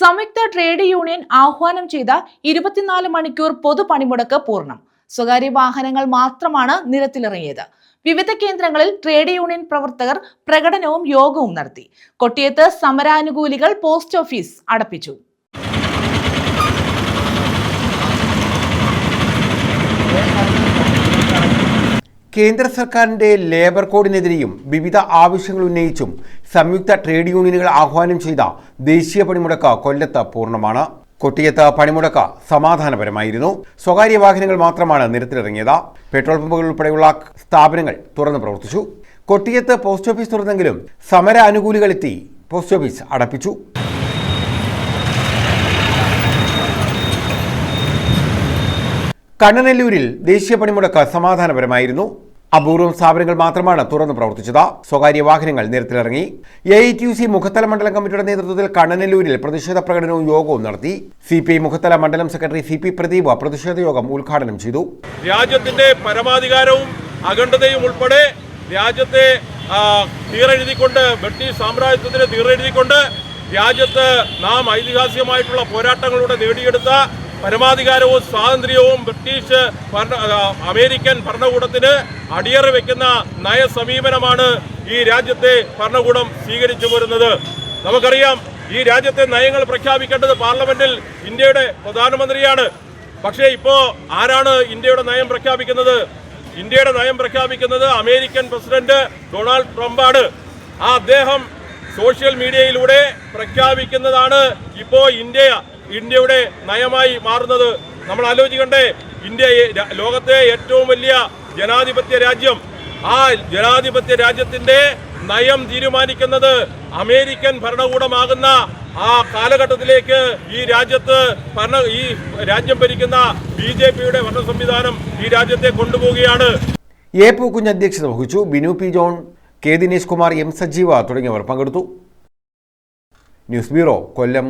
സംയുക്ത trade union ആഹ്വാനം ചെയ്ത ഇരുപത്തിനാല് മണിക്കൂർ പൊതു പണിമുടക്ക് പൂർണം. സ്വകാര്യ വാഹനങ്ങൾ മാത്രമാണ് നിരത്തിലിറങ്ങിയത്. വിവിധ കേന്ദ്രങ്ങളിൽ ട്രേഡ് യൂണിയൻ പ്രവർത്തകർ പ്രകടനവും യോഗവും നടത്തി. കൊട്ടിയത്ത് സമരാനുകൂലികൾ പോസ്റ്റ് ഓഫീസ് അടപ്പിച്ചു. കേന്ദ്ര സർക്കാരിന്റെ ലേബർ കോഡിനെതിരെയും വിവിധ ആവശ്യങ്ങൾ ഉന്നയിച്ചും സംയുക്ത ട്രേഡ് യൂണിയനുകൾ ആഹ്വാനം ചെയ്ത ദേശീയ പണിമുടക്ക് കൊല്ലത്ത് പൂർണമാണ്. കൊട്ടിയത്ത് പണിമുടക്ക് സമാധാനപരമായിരുന്നു. സ്വകാര്യ വാഹനങ്ങൾ മാത്രമാണ് നിരത്തിലിറങ്ങിയത്. പെട്രോൾ പമ്പുകൾ ഉൾപ്പെടെയുള്ള സ്ഥാപനങ്ങൾ തുറന്നു പ്രവർത്തിച്ചു. കൊട്ടിയത്ത് പോസ്റ്റ് ഓഫീസ് തുറന്നെങ്കിലും സമര അനുകൂലികളെത്തി പോസ്റ്റ് ഓഫീസ് അടപ്പിച്ചു. കണ്ണനെല്ലൂരിൽ ദേശീയ പണിമുടക്ക് സമാധാനപരമായിരുന്നു. അപൂർവം സ്ഥാപനങ്ങൾ മാത്രമാണ് തുറന്നു പ്രവർത്തിച്ചത്. സ്വകാര്യ വാഹനങ്ങൾ നിരത്തിലിറങ്ങി. A I T U C Mukhathala മണ്ഡലം കമ്മിറ്റിയുടെ നേതൃത്വത്തിൽ കണ്ണനല്ലൂരിൽ പ്രതിഷേധ പ്രകടനവും യോഗവും നടത്തി. സി പി ഐ മുഖത്തല മണ്ഡലം സെക്രട്ടറി സി പി പ്രദീപ് പ്രതിഷേധ യോഗം ഉദ്ഘാടനം ചെയ്തു. രാജ്യത്തിന്റെ പരമാധികാരവും അഖണ്ഡതയും ഉൾപ്പെടെ രാജ്യത്തെ തീരെഴുതിക്കൊണ്ട് ബ്രിട്ടീഷ് സാമ്രാജ്യത്തിന് തീറെഴുതിക്കൊണ്ട് രാജ്യത്ത് നാം ഐതിഹാസികമായിട്ടുള്ള പോരാട്ടങ്ങളിലൂടെ നേടിയെടുത്ത പരമാധികാരവും സ്വാതന്ത്ര്യവും ബ്രിട്ടീഷ് അമേരിക്കൻ ഭരണകൂടത്തിന് അടിയറ വെക്കുന്ന നയസമീപനമാണ് ഈ രാജ്യത്തെ ഭരണകൂടം സ്വീകരിച്ചു പോരുന്നത്. നമുക്കറിയാം ഈ രാജ്യത്തെ നയങ്ങൾ പ്രഖ്യാപിക്കേണ്ടത് പാർലമെന്റിൽ ഇന്ത്യയുടെ പ്രധാനമന്ത്രിയാണ്. പക്ഷേ ഇപ്പോ ആരാണ് ഇന്ത്യയുടെ നയം പ്രഖ്യാപിക്കുന്നത്? ഇന്ത്യയുടെ നയം പ്രഖ്യാപിക്കുന്നത് അമേരിക്കൻ പ്രസിഡന്റ് ഡൊണാൾഡ് ട്രംപാണ്. ആ അദ്ദേഹം സോഷ്യൽ മീഡിയയിലൂടെ പ്രഖ്യാപിക്കുന്നതാണ് ഇപ്പോ ഇന്ത്യ ഇന്ത്യയുടെ നയമായി മാറുന്നത് നമ്മൾ ആലോചിക്കണ്ടേ? ഇന്ത്യ ലോകത്തെ ഏറ്റവും വലിയ ജനാധിപത്യ രാജ്യം. ആ ജനാധിപത്യ രാജ്യത്തിന്റെ നയം തീരുമാനിക്കുന്നത് അമേരിക്കൻ ഭരണകൂടമാകുന്ന ആ കാലഘട്ടത്തിലേക്ക് ഈ രാജ്യത്ത് ഭരണ ഈ രാജ്യം ഭരിക്കുന്ന ബി ജെ പിയുടെ ഭരണ സംവിധാനം ഈ രാജ്യത്തെ കൊണ്ടുപോവുകയാണ്. എ പൂക്കുഞ്ഞ് അധ്യക്ഷത വഹിച്ചു. Binu P John K Dinesh Kumar M Sajeeva തുടങ്ങിയവർ പങ്കെടുത്തു. News bureau Kollam.